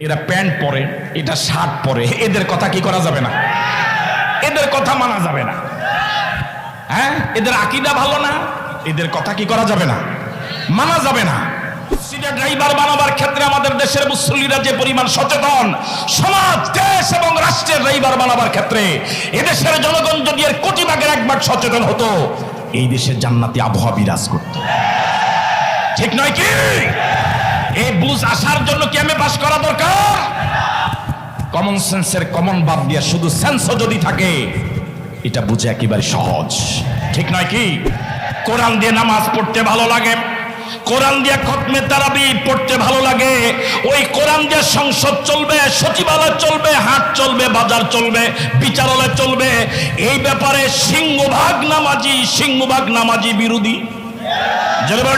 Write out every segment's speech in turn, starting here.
এরা প্যান্ট পরে, এটা শার্ট পরে, এদের কথা কি করা যাবে না? এদের কথা মানা যাবে না। হ্যাঁ? এদের আকিদা ভালো না, এদের কথা কি করা যাবে না? মানা যাবে না। ড্রাইভার বানাবার ক্ষেত্রে আমাদের দেশের মুসল্লিরা যে পরিমাণ সচেতন, সমাজ, দেশ এবং রাষ্ট্রের ড্রাইভার বানাবার ক্ষেত্রে এদেশের জনগণ যদি এর কোটি ভাগের একবার সচেতন হতো, এই দেশে জান্নাতি আবহাওয়া বিরাজ করত। ঠিক নয় কি? এই বুঝ আসার জন্য কি আমি পাস করা দরকার? কমন সেন্সের কমন বাদ দিয়া শুধু সেন্সও যদি থাকে, এটা বুঝে একেবারে সহজ। ঠিক নয় কি? কোরআন দিয়ে নামাজ পড়তে ভালো লাগে, কোরআন দিয়ে খতমে তারাবি পড়তে ভালো লাগে, ওই কোরআন দিয়ে সংসদ চলবে, সচিবালয় চলবে, হাট চলবে, বাজার চলবে, বিচারালয় চলবে, এই ব্যাপারে সিংহভাগ নামাজি সিংহভাগ নামাজি বিরোধী।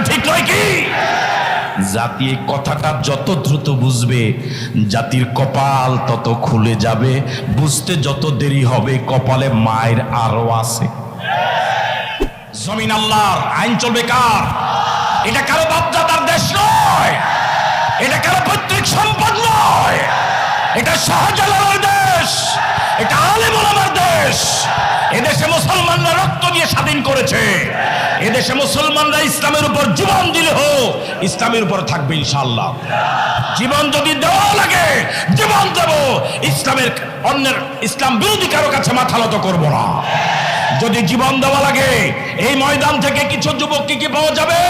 ঠিক নয় কি? জাতি এই কথাটা যত দ্রুত বুঝবে, জাতির কপাল তত খুলে যাবে। বুঝতে যত দেরি হবে, কপালে মায়ের আরও আছে। জমিন আল্লাহর, আইন চলবে কার? এটা কারও বাপদাদার দেশ নয়। এটা কারও পৈতৃক সম্পদ নয়। এটা শাহজালালের দেশ। এটা আলেম ওলামার দেশ। এদেশে মুসলমানরা রক্ত দিয়ে স্বাধীন করেছে। এদেশে মুসলমানরা ইসলামের উপর জীবন দিলে হো ইসলামের উপর থাকবে ইনশাআল্লাহ। জীবন যদি দেওয়া লাগে, জীবন দেব। ইসলামের অন্যের ইসলাম বিরোধী কারও কাছে মাথা নত করব না। যদি জীবন দেওয়া লাগে, এই ময়দান থেকে কিছু যুবক কি কি পাওয়া যাবে?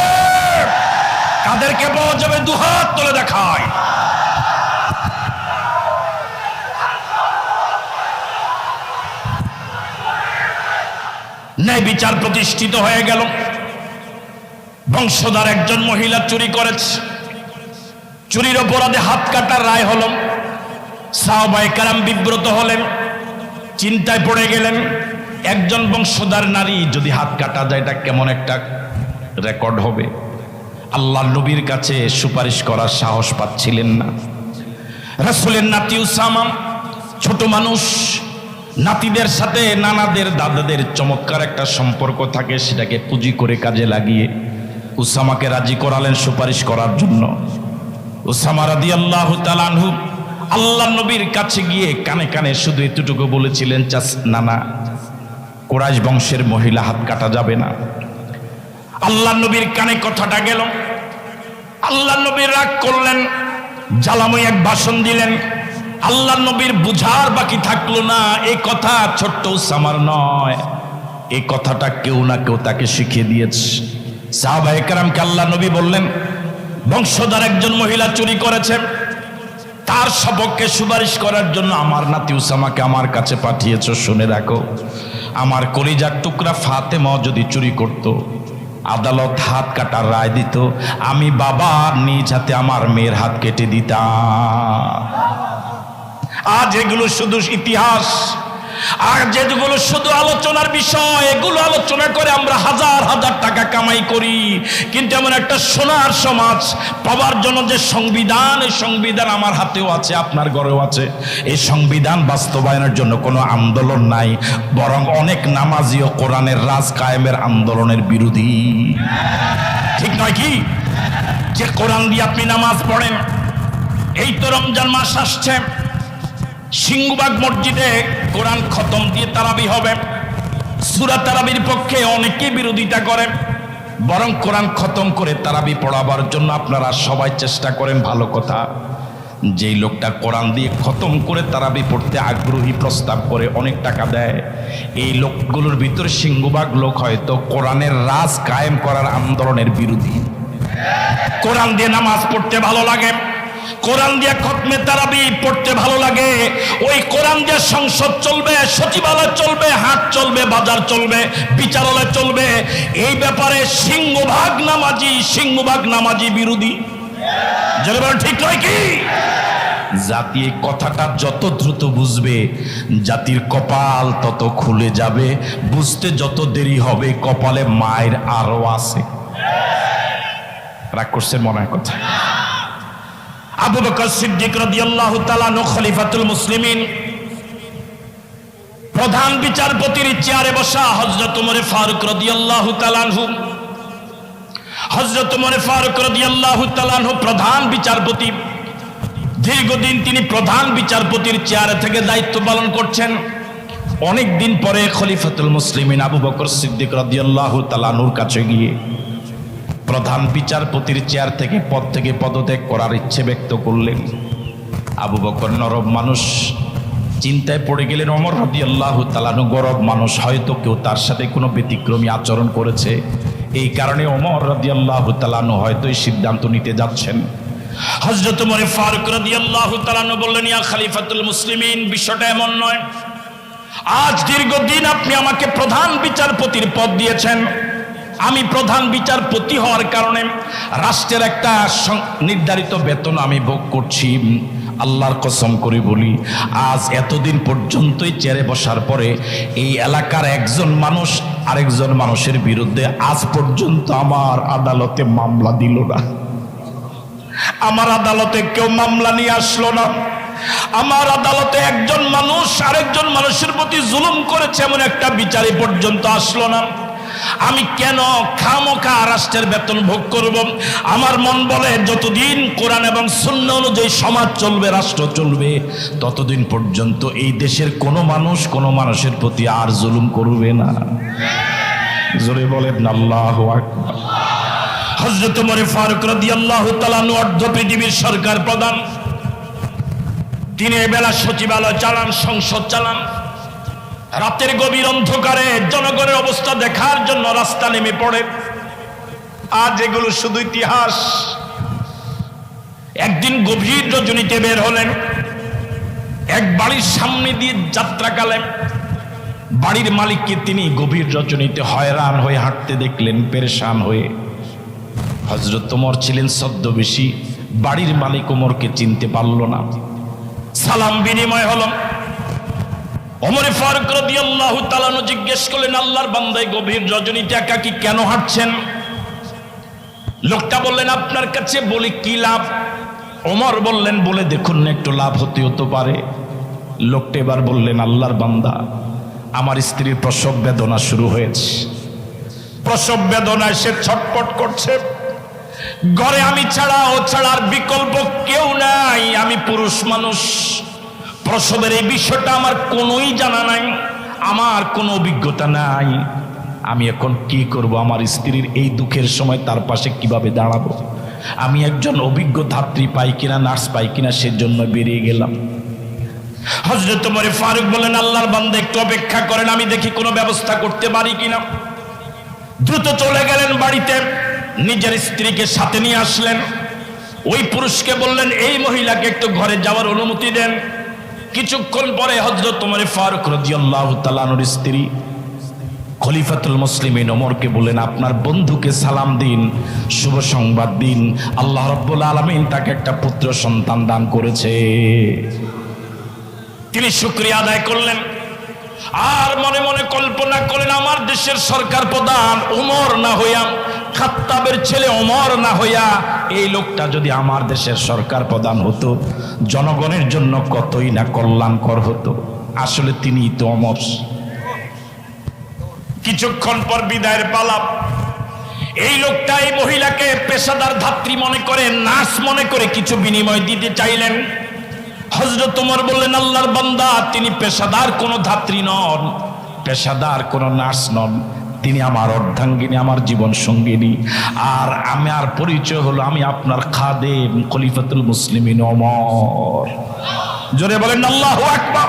কাদেরকে পাওয়া যাবে? দুহাত তুলে দেখায়। ন্যায় বিচার প্রতিষ্ঠিত হয়ে গেল। বংশধর একজন মহিলা চুরি করেছে। চুরির অপরাধে হাত কাটার রায় হল সাহবাই কারাম বিব্রত হলেন। চিন্তায় পড়ে গেলেন, একজন বংশধর নারী যদি হাত কাটা যায়, এটা কেমন একটা রেকর্ড হবে? আল্লাহ নবীর কাছে সুপারিশ করার সাহস পাচ্ছিলেন না। রাসুলের নাতি উসামা, ছোট মানুষ নাতিদের সাথে নানাদের দাদাদের চমৎকার একটা সম্পর্ক থাকে, সেটাকে পুঁজি করে কাজে লাগিয়ে উসামাকে রাজি করালেন সুপারিশ করার জন্য। উসামা রাদি আল্লাহ তালানহু আল্লাহ নবীর কাছে গিয়ে কানে কানে শুধু এতটুকু বলেছিলেন, চাস নানা, কোরাইশ বংশের মহিলা, হাত কাটা যাবে না। আল্লাহ নবীর কানে কথাটা গেল। আল্লাহ নবীর রাগ করলেন, জ্বালাময় এক ভাষণ দিলেন। আল্লাহ নবীর বুঝার বাকি থাকল না। এই কথা ছোট্ট সামার নয়। এই কথাটা কেউ না কেউ তাকে শিখিয়ে দিয়েছে। সাহাবা একরামকে আল্লাহ নবী বললেন, বংশধর একজন মহিলা চুরি করেছেন তার সপক্ষে সুপারিশ করার জন্য আমার নাতি উসামাকে আমার কাছে পাঠিয়েছ, শুনে রাখো। আমার কলিজার টুকরা ফাতেমা যদি চুরি করত, আদালত হাত কাটার রায় দিত। আমি বাবা নিজ হাতে আমার মেয়ের হাত কেটে দিতাম। আজ এগুলো শুধু ইতিহাস, আর যেগুলো শুধু আলোচনার বিষয়, এগুলো আলোচনা করে আমরা হাজার হাজার টাকা কামাই করি। কিন্তু এমন একটা সোনার সমাজ পাওয়ার জন্য যে সংবিধান, এই সংবিধান আমার হাতেও আছে, আপনার ঘরেও আছে। এই সংবিধান বাস্তবায়নের জন্য কোনো আন্দোলন নাই, বরং অনেক নামাজি ও কোরআনের রাজ কায়েমের আন্দোলনের বিরোধী। ঠিক নয় কি? যে কোরআন দিয়ে আপনি নামাজ পড়েন, এই তো রমজান মাস আসছে সিংহবাগ মসজিদে কোরআন খতম দিয়ে তারাবি হবে। সুরা তারাবির পক্ষে অনেকেই বিরোধিতা করেন বরং কোরআন খতম করে তারাবি পড়াবার জন্য আপনারা সবাই চেষ্টা করেন, ভালো কথা। যেই লোকটা কোরআন দিয়ে খতম করে তারাবি পড়তে আগ্রহী প্রস্তাব করে অনেক টাকা দেয়, এই লোকগুলোর ভিতরে সিংহবাগ লোক হয়তো কোরআনের রাজ কায়েম করার আন্দোলনের বিরোধী। কোরআন দিয়ে নামাজ পড়তে ভালো লাগে। কোরআন দিয়ে খতমে তারাবি পড়তে ভালো লাগে। ওই কোরআন দিয়ে সংসদ চলবে, সচিবালয় চলবে, হাট চলবে, বাজার চলবে, বিচারালয় চলবে। এই ব্যাপারে সিংহভাগ নামাজি সিংহভাগ নামাজি বিরোধী। ঠিক নয় কি? জাতি এই কথাটা যত দ্রুত বুঝবে, জাতির কপাল তত খুলে যাবে। বুঝতে যত দেরি হবে, কপালে মায়ের আরও আছে। রাগ করছেন মনে কথা। আবু বকর সিদ্দিক রাদিয়াল্লাহু তাআলা নো খলিফাতুল মুসলিমিন প্রধান বিচারপতির চেয়ারে বসা হযরত ওমর ফারুক রাদিয়াল্লাহু তাআলা আনহু, হযরত ওমর ফারুক রাদিয়াল্লাহু তাআলা আনহু প্রধান বিচারপতি। দীর্ঘদিন তিনি প্রধান বিচারপতির চেয়ারে থেকে দায়িত্ব পালন করছেন। অনেক দিন পরে খলিফাতুল মুসলিমিন আবু বকর সিদ্দিক রাদিয়াল্লাহু তাআলার কাছে গিয়ে প্রধান বিচারপতির চেয়ার থেকে পদ থেকে পদত্যাগ করার ইচ্ছে ব্যক্ত করলেন। আবু বকর নরম মানুষ, চিন্তায় পড়ে গেলেন অমর রদি আল্লাহ তালানু গরব মানুষ, হয়তো কেউ তার সাথে কোনো ব্যতিক্রমী আচরণ করেছে। এই কারণে অমর রদি আল্লাহ তালানু হয়তো এই সিদ্ধান্ত নিতে যাচ্ছেন। হজরত মনে ফারুক রদি আল্লাহ তালানু বললেন, ইয়া খালিফাতুল মুসলিমিন, বিষয়টা এমন নয়। আজ দীর্ঘদিন আপনি আমাকে প্রধান বিচারপতির পদ দিয়েছেন। আমি প্রধান বিচারপতি হওয়ার কারণে রাষ্ট্রের একটা নির্ধারিত বেতন আমি ভোগ করছি। আল্লাহর কসম করে বলি, আজ এতদিন পর্যন্তই চেয়ারে বসার পরে এই এলাকার একজন মানুষ আরেকজন মানুষের বিরুদ্ধে আজ পর্যন্ত আমার আদালতে মামলা দিল না। আমার আদালতে কেউ মামলা নিয়ে আসলো না। আমার আদালতে একজন মানুষ আরেকজন মানুষের প্রতি জুলুম করেছে এমন একটা বিচারে পর্যন্ত আসলো না। আমি কেন খামোখা রাষ্ট্রের বেতন ভোগ করব? আমার মন বলে, যতদিন কোরআন এবং শূন্য অনুযায়ী সমাজ চলবে, রাষ্ট্র চলবে, ততদিন পর্যন্ত এই দেশের কোনো মানুষ কোনো মানুষের প্রতি আর জুলুম করবে না। জোরে বলেন, আল্লাহ হজরত মরে ফারুক রাদি আল্লাহ তালানু অর্ধ পৃথিবীর সরকার প্রধান। দিনের বেলা সচিবালয় চালান, সংসদ চালান। রাতের গভীর অন্ধকারে জনগণের অবস্থা দেখার জন্য রাস্তা নেমে পড়ে। আজ এগুলো শুধু ইতিহাস। একদিন গভীর রজনীতে বের হলেন, এক বাড়ির সামনে দিয়ে যাত্রাকালে বাড়ির মালিককে তিনি গভীর রজনীতে হয়রান হয়ে হাঁটতে দেখলেন, পেরেশান হয়ে। হজরত তোমর ছিলেন ছদ্মবেশী, বাড়ির মালিক ওমরকে চিনতে পারল না। সালাম বিনিময় হল। ওমরে ফারুক রাদিয়াল্লাহু তাআলা জিজ্ঞেস করলেন, আল্লাহর বান্দায় গভীর রজনীতে একাকি কেন হাঁটছেন? লোকটা বললেন, আপনার কাছে বলি কি লাভ? ওমর বললেন, বলে দেখুন না, একটু লাভ হতে হতে পারে। লোকটা এবার বললেন, আল্লাহর বান্দা, আমার স্ত্রীর প্রসব বেদনা শুরু হয়েছে। প্রসব বেদনায় সে ছটপট করছে। ঘরে আমি ছাড়া ও ছাড়ার বিকল্প কেউ নাই, আমি পুরুষ মানুষ। প্রসবের এই বিষয়টা আমার কোনোই জানা নাই, আমার কোনো অভিজ্ঞতা নাই। আমি এখন কি করব? আমার স্ত্রীর এই দুঃখের সময় তার পাশে কীভাবে দাঁড়াবো? আমি একজন অভিজ্ঞ ধাত্রী, পাই কিনা, নার্স পাই কিনা, সেজন্য বেরিয়ে গেলাম। হজরত মরে ফারুক বলেন, আল্লাহর বান্দা, একটু অপেক্ষা করেন, আমি দেখি কোনো ব্যবস্থা করতে পারি কিনা। দ্রুত চলে গেলেন বাড়িতে, নিজের স্ত্রীকে সাথে নিয়ে আসলেন। ওই পুরুষকে বললেন, এই মহিলাকে একটু ঘরে যাওয়ার অনুমতি দেন। কিছুক্ষণ পরে হজরত তোমার ফারুক রাদিয়াল্লাহু তাআলার স্ত্রী খলিফাতুল মুসলিমিন ওমরকে বলেন আপনার বন্ধুকে সালাম দিন, শুভ সংবাদ দিন। আল্লাহ রাব্বুল আলামিন তাকে একটা পুত্র সন্তান দান করেছে। তিনি শুক্রিয়া আদায় করলেন। আর মনে মনে কল্পনা করেন আমার দেশের সরকার প্রধান ওমর না হইয়া, খাত্তাবের ছেলে অমর না হইয়া, এই লোকটা যদি আমার দেশের সরকার প্রধান হতো, জনগণের জন্য কতই না কল্যাণকর হতো। আসলে তিনি তো অমর কিছুক্ষণ পর বিদায়ের পালাপ এই লোকটা এই মহিলাকে পেশাদার ধাত্রী মনে করে, নার্স মনে করে কিছু বিনিময় দিতে চাইলেন। হজরত তোমার বললেন, আল্লাহর বান্দা, তিনি পেশাদার কোনো ধাত্রী নন, পেশাদার কোনো নার্স নন। তিনি আমার অর্ধাঙ্গিনী, আমার জীবন সঙ্গিনী। আর আমার পরিচয় হলো আমি আপনার খাদেম, খলিফাতুল মুসলিমিন অমর জোরে বলেন, আল্লাহ আকবার।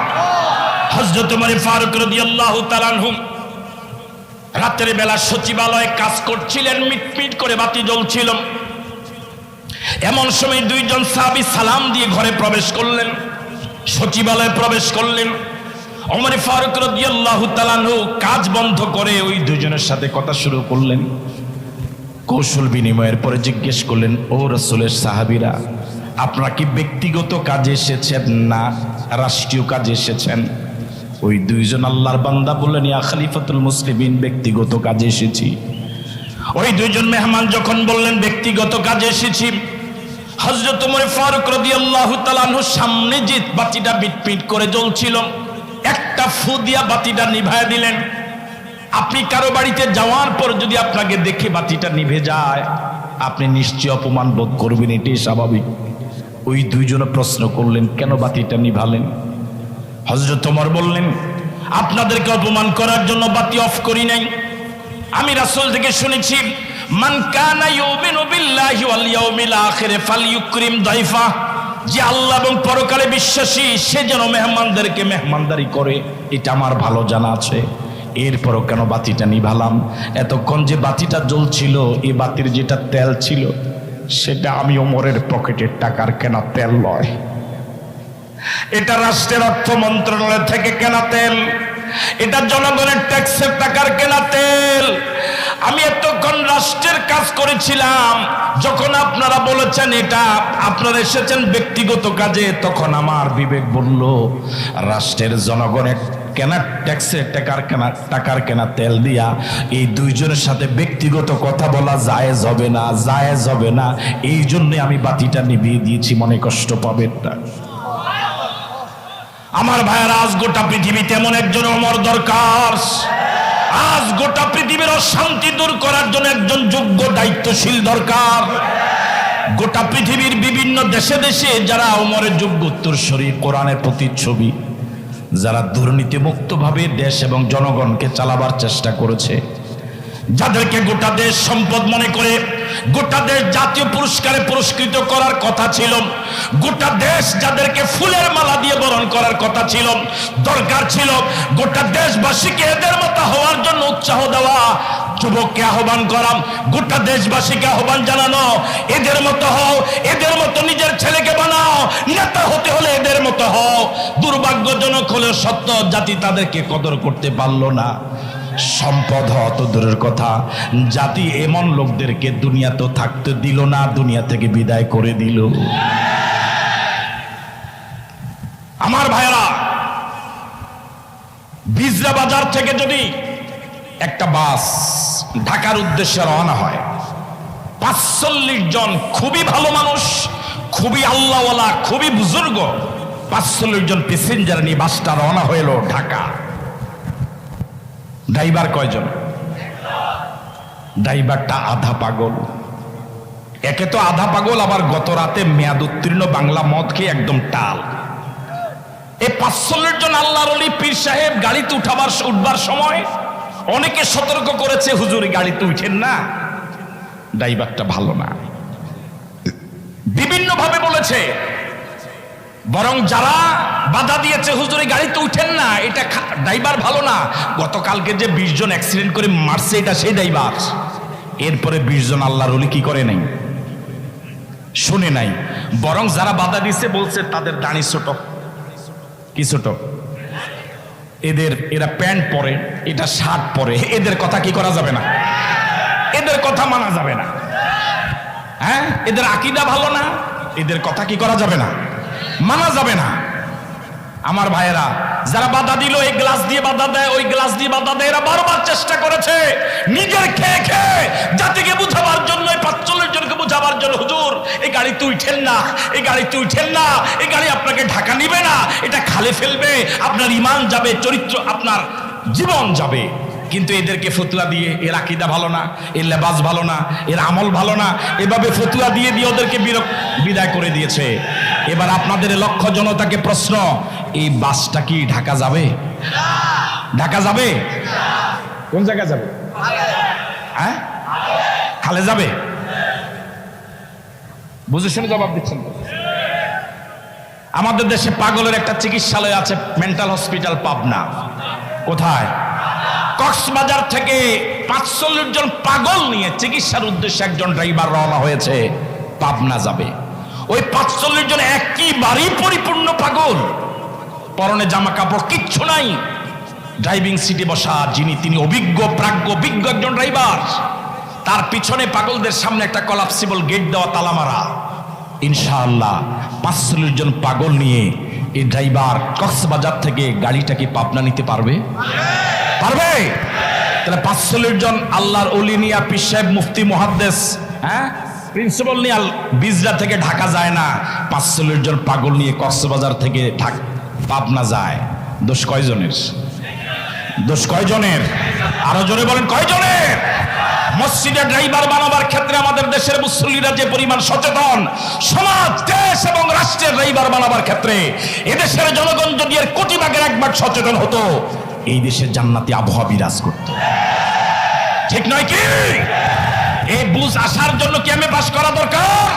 হজরত মানে ফারুক রাদিয়াল্লাহু তাআলা আনহু রাতের বেলা সচিবালয়ে কাজ করছিলেন, মিটমিট করে বাতি জ্বলছিল। এমন সময় দুইজন সাহাবী সালাম দিয়ে ঘরে প্রবেশ করলেন, সচিবালয়ে প্রবেশ করলেন। অমর ফারুক রাদিয়াল্লাহু তাআলাহু কাজ বন্ধ করে ওই দুজনের সাথে কথা শুরু করলেন। কৌশল বিনিময়ের পরে জিজ্ঞেস করলেন, ও রসুলের সাহাবীরা, আপনারা কি ব্যক্তিগত কাজে এসেছেন না রাষ্ট্রীয় কাজে এসেছেন? ওই দুইজন আল্লাহর বান্দা বললেন, ইয়া খলিফাতুল মুসলিমিন, ব্যক্তিগত কাজে এসেছি। ওই দুইজন মেহমান যখন বললেন, ব্যক্তিগত কাজে এসেছি। হজরত উমর ফারুক রাদিয়াল্লাহু তাআলার সামনে যে বাতিটা বিটপিট করে জ্বলছিল, একটা ফু দিয়া বাতিটা নিভায় দিলেন। আপনি কারও বাড়িতে যাওয়ার পর যদি আপনাকে দেখে বাতিটা নিভে যায়, আপনি নিশ্চয় অপমান বোধ করবেন, এটাই স্বাভাবিক। ওই দুইজনে প্রশ্ন করলেন, কেন বাতিটা নিভালেন? হজরত তোমার বললেন, আপনাদেরকে অপমান করার জন্য বাতি অফ করি নাই। আমি রাসূল থেকে শুনেছি মান কানা ইউমিনু বিল্লাহি ওয়াল ইয়াউমিল আখিরে ফালইউকরিম দাইফা, যে আল্লাহ এবং পরকালে বিশ্বাসী, সে যেন মেহমানদেরকে মেহমানদারি করে, এটা আমার ভালো জানা আছে। এরপরও কেন বাতিটা নিভালাম? এতক্ষণ যে বাতিটা জ্বলছিল এই বাতির যেটা তেল ছিল, সেটা আমি ওমরের পকেটের টাকার কেনা তেল নয় এটা রাষ্ট্রের অর্থ মন্ত্রণালয় থেকে কেনা তেল। এটা জনগণের ট্যাক্সের টাকার কেনা তেল। আমি এতক্ষণ রাষ্ট্রের কাজ করেছিলাম, যখন আপনারা বলেছেন এটা, আপনারা এসেছেন ব্যক্তিগত কাজে, তখন আমার বিবেক বলল, রাষ্ট্রের জনগণের কেনা ট্যাক্সের টাকার কেনা টাকার কেনা তেল দিয়া এই দুইজনের সাথে ব্যক্তিগত কথা বলা জায়েজ হবে না, জায়েজ হবে না। এই জন্যে আমি বাতিটা নিভিয়ে দিয়েছি, মনে কষ্ট পাবেন না। আমার ভাইয়ের আজ গোটা পৃথিবীতে এমন একজন অমর দরকার। আজ গোটা পৃথিবীর অশান্তি দূর করার জন্য একজন যোগ্য, দায়িত্বশীল দরকার। গোটা পৃথিবীর বিভিন্ন দেশে দেশে যারা অমরের যোগ্য উত্তরস্বরী কোরআনের প্রতিচ্ছবি, যারা দুর্নীতিমুক্তভাবে দেশ এবং জনগণকে চালাবার চেষ্টা করেছে যাদেরকে গোটা দেশ সম্পদ মনে করে, গোটা দেশ জাতীয় পুরস্কারে পুরস্কৃত করার কথা ছিল, গোটা দেশ যাদেরকে ফুলের মালা দিয়ে বরণ করার কথা ছিল, দরকার ছিল গোটা দেশবাসীকে এদের মতো হওয়ার জন্য উৎসাহ দেওয়া। যুবককে আহ্বান করাম, গোটা দেশবাসীকে আহ্বান জানানো, এদের মতো হও, এদের মতো নিজের ছেলেকে বানাও, নেতা হতে হলে এদের মতো হও। দুর্ভাগ্যজনক হলেও সত্য, জাতি তাদেরকে কদর করতে পারল না। সম্পদ হওয়া তো দূরের কথা। জাতি এমন লোকদেরকে দুনিয়া তো থাকতে দিল না, দুনিয়া থেকে বিদায় করে দিল। আমার ভাইরা বিজরা বাজার থেকে যদি একটা বাস ঢাকার উদ্দেশ্যে রওনা হয়, পাঁচচল্লিশ জন খুবই ভালো মানুষ, খুবই আল্লাহওয়ালা, খুবই বুজুর্গ, পাঁচচল্লিশ জন প্যাসেঞ্জার নিয়ে বাসটা রওনা হইল ঢাকা। ড্রাইভার কয়জন? ড্রাইভারটা আধা পাগল। একে তো আধা পাগল, আবার গত রাতে মেয়াদ উত্তীর্ণ বাংলা মদ খেয়ে একদম টাল। এই পাঁচচল্লিশ জন আল্লাহর অলি পীর সাহেব গাড়িতে উঠাবার, উঠবার সময় অনেকে সতর্ক করেছে, হুজুর গাড়িতে উঠেন না। ড্রাইভারটা ভালো না। বিভিন্ন ভাবে বলেছে বরং যারা বাধা দিয়েছে, হুজুরে গাড়িতে উঠেন না, এটা ড্রাইভার ভালো না। গতকালকে যে বিশ জন অ্যাক্সিডেন্ট করে মারছে, এটা সেই ড্রাইভার। এরপরে বিশ জন আল্লাহর অলি কি করে নাই? শুনে নাই। বরং যারা বাধা দিছে, বলছে তাদের দাঁড়ি ছোট। কি ছোট? এদের, এরা প্যান্ট পরে, এটা শার্ট পরে। এদের কথা কি করা যাবে না? এদের কথা মানা যাবে না। হ্যাঁ? এদের আকিদা ভালো না? এদের কথা কি করা যাবে না? মানা যাবে না। আমার ভাইয়েরা, যারা বাধা দিল, এই গ্লাস দিয়ে বাধা দেয়, ওই গ্লাস দিয়ে বাধা দেয়, এরা বারবার চেষ্টা করেছে নিজের খেয়ে খেয়ে জাতিকে বুঝাবার জন্য পাঁচচল্লিশ জনকে বুঝাবার জন্য, হুজুর, এই গাড়ি তুই উঠেন না, এই গাড়ি তুই উঠেন না, এই গাড়ি আপনাকে ঢাকা নিবে না, এটা খালে ফেলবে, আপনার ইমান যাবে, চরিত্র আপনার জীবন যাবে। কিন্তু এদেরকে ফতুয়া দিয়ে এর আকিদা ভালো না, এর লেবাস ভালো না, এর আমল ভালো না, এভাবে ফতুয়া দিয়ে দিয়ে ওদেরকে বিদায় করে দিয়েছে। এবার আপনাদের লক্ষ্য জনতাকে প্রশ্ন, এই বাসটা কি ঢাকা যাবে? ঢাকা যাবে? কোন জায়গায় যাবে? হ্যাঁ? খালে যাবে? বুঝে শুনে জবাব দিচ্ছেন আমাদের দেশে পাগলের একটা চিকিৎসালয় আছে মেন্টাল হসপিটাল পাবনা। কোথায়? কক্সবাজার থেকে পাঁচচল্লিশ জন পাগল নিয়ে চিকিৎসার উদ্দেশ্যে একজন ড্রাইভার রওনা হয়েছে, পাবনা যাবে। ওই পাঁচচল্লিশ জন একেবারেই পরিপূর্ণ পাগল। পরনে জামা কাপড় কিচ্ছু নাই। ড্রাইভিং সিটে বসা যিনি, তিনি অভিজ্ঞ, প্রাজ্ঞ অভিজ্ঞ একজন ড্রাইভার। তার পিছনে পাগলদের সামনে একটা কলাপসিবল গেট দেওয়া, তালা মারা। ইনশাআল্লাহ পাঁচচল্লিশ জন পাগল নিয়ে এই ড্রাইভার কক্সবাজার থেকে গাড়িটাকে পাবনা নিতে পারবে। পারবে? তাহলে পাঁচচল্লিশ জন আল্লাহর অলি নিয়া সাহেব, মুফতি মহাদ্দেশ হ্যাঁ? প্রিন্সিপাল নিয়ে বিজরা থেকে ঢাকা যায় না। পাঁচচল্লিশ জন পাগল নিয়ে কক্সবাজার থেকে পাবনা যায়। দোষ কয়জনের? দোষ কয়জনের? আরও জোরে বলেন, কয়জনের? মসজিদে ড্রাইভার বানাবার ক্ষেত্রে আমাদের দেশের মুসল্লিরা যে পরিমাণ সচেতন, সমাজ, দেশ এবং রাষ্ট্রের ড্রাইভার বানাবার ক্ষেত্রে এদেশের জনগণ যদি এর কোটি ভাগের একবার সচেতন হতো এই দেশে জান্নাতি আবহাওয়া বিরাজ করত। ঠিক নয় কি? এই বুঝ আসার জন্য কি আমি পাস করা দরকার?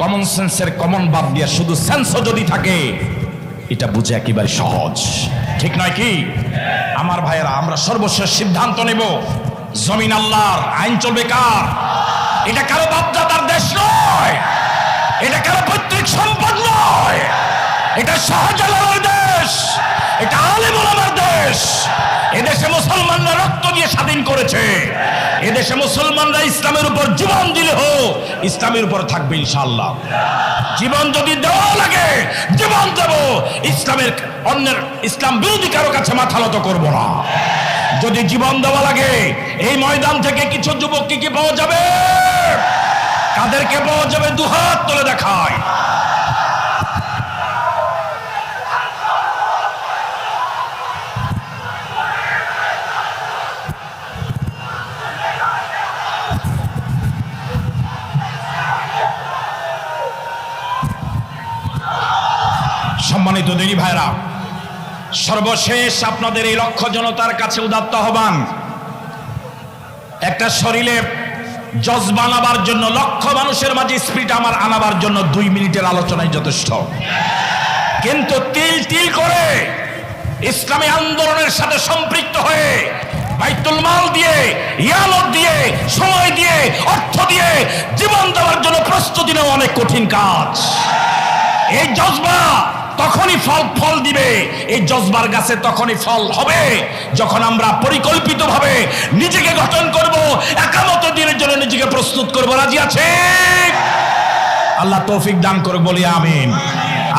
কমন সেন্সের কমন বাদ দিয়া শুধু সেন্সও যদি থাকে, এটা বুঝে একেবারে সহজ। ঠিক নয় কি? আমার ভাইয়েরা, আমরা সর্বশেষ সিদ্ধান্ত নেব, জমিন আল্লাহর আইন চলবে কার? এটা কারও বাপদাদার দেশ নয়। এটা কারও পৈতৃক সম্পদ নয়। এটা শাহজালালের দেশ। এটা আলেম ওলামার দেশ। এদেশে মুসলমানরা রক্ত দিয়ে স্বাধীন করেছে। এদেশে মুসলমানরা ইসলামের উপর জীবন দিলে হো, ইসলামের উপর থাকবে ইনশাআল্লাহ। জীবন যদি দেওয়া লাগে, জীবন দেব। ইসলামের অন্যের ইসলাম বিরোধী কারও কাছে মাথা নত করব না। যদি জীবন দেওয়া লাগে, এই ময়দান থেকে কিছু যুবক কি কি পাওয়া যাবে? কাদেরকে পাওয়া যাবে দুহাত তুলে দেখায়। সম্মানিত দিনী ভাইরা, সর্বশেষ আপনাদের এই লক্ষ্য জনতার কাছে উদাত্ত আহ্বান। একটা শরীরে জজ বানাবার জন্য, লক্ষ মানুষের মাঝে স্পিড আমার আনাবার জন্য দুই মিনিটের আলোচনায় যথেষ্ট। কিন্তু তিল তিল করে ইসলামী আন্দোলনের সাথে সম্পৃক্ত হয়ে, বাইতুল মাল দিয়ে ইয়ালত দিয়ে, সময় দিয়ে, অর্থ দিয়ে জীবন দেওয়ার জন্য প্রস্তুতি নেওয়া অনেক কঠিন কাজ। এই জজবা তখনই ফল ফল দিবে। এই জজবার গাছে তখনই ফল হবে। যখন আমরা পরিকল্পিতভাবে নিজেকে গঠন করব, একামত দিনের জন্য নিজেকে প্রস্তুত করব। রাজি আছে? আল্লাহ তৌফিক দান করে বলি আমিন।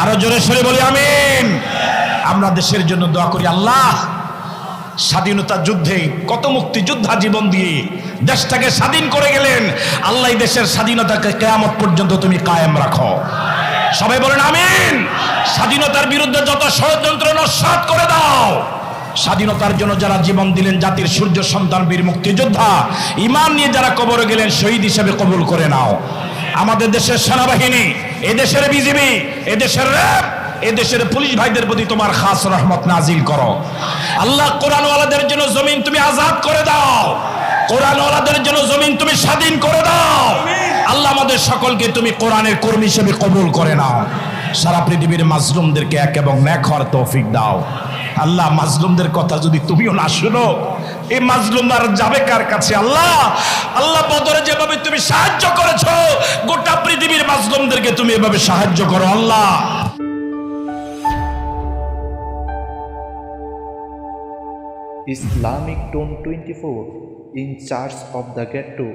আরও জোরে সরে বলি আমিন। আমরা দেশের জন্য দোয়া করি, আল্লাহ, স্বাধীনতা যুদ্ধে কত মুক্তিযোদ্ধা জীবন দিয়ে দেশটাকে স্বাধীন করে গেলেন। আল্লাহ দেশের স্বাধীনতাকে কেয়ামত পর্যন্ত তুমি কায়েম রাখো। সবাই বলেন আমিন। স্বাধীনতার বিরুদ্ধে যত ষড়যন্ত্র নস্বাত করে দাও, স্বাধীনতার জন্য যারা জীবন দিলেন জাতির সূর্য, সন্তান, বীর, মুক্তিযোদ্ধা ইমান নিয়ে যারা কবরে গেলেন, শহীদ হিসেবে কবুল করে নাও। আমাদের দেশের সেনাবাহিনী, এদেশের বিজিবি, এদেশের র্যাব, এদেশের পুলিশ ভাইদের প্রতি তোমার খাস রহমত নাজিল করো। আল্লাহ কোরআনওয়ালাদের জন্য জমিন তুমি আজাদ করে দাও। কোরআনওয়ালাদের জন্য জমিন তুমি স্বাধীন করে দাও। আমাদের সকলকে তুমি কোরআনের কর্মী হিসেবে কবুল করে নাও। সারা পৃথিবীর মাজলুমদেরকে এক এবং ন্যাক হওয়ার তৌফিক দাও। আল্লাহ, মাজলুমদের কথা যদি তুমিও না শুনো, এই মাজলুম আর যাবে কার কাছে? আল্লাহ আল্লাহ বদরে যেভাবে তুমি সাহায্য করেছ, গোটা পৃথিবীর মাজলুমদেরকে তুমি এভাবে সাহায্য করো, আল্লাহ। Islamic Tone 24 in charge of the ghetto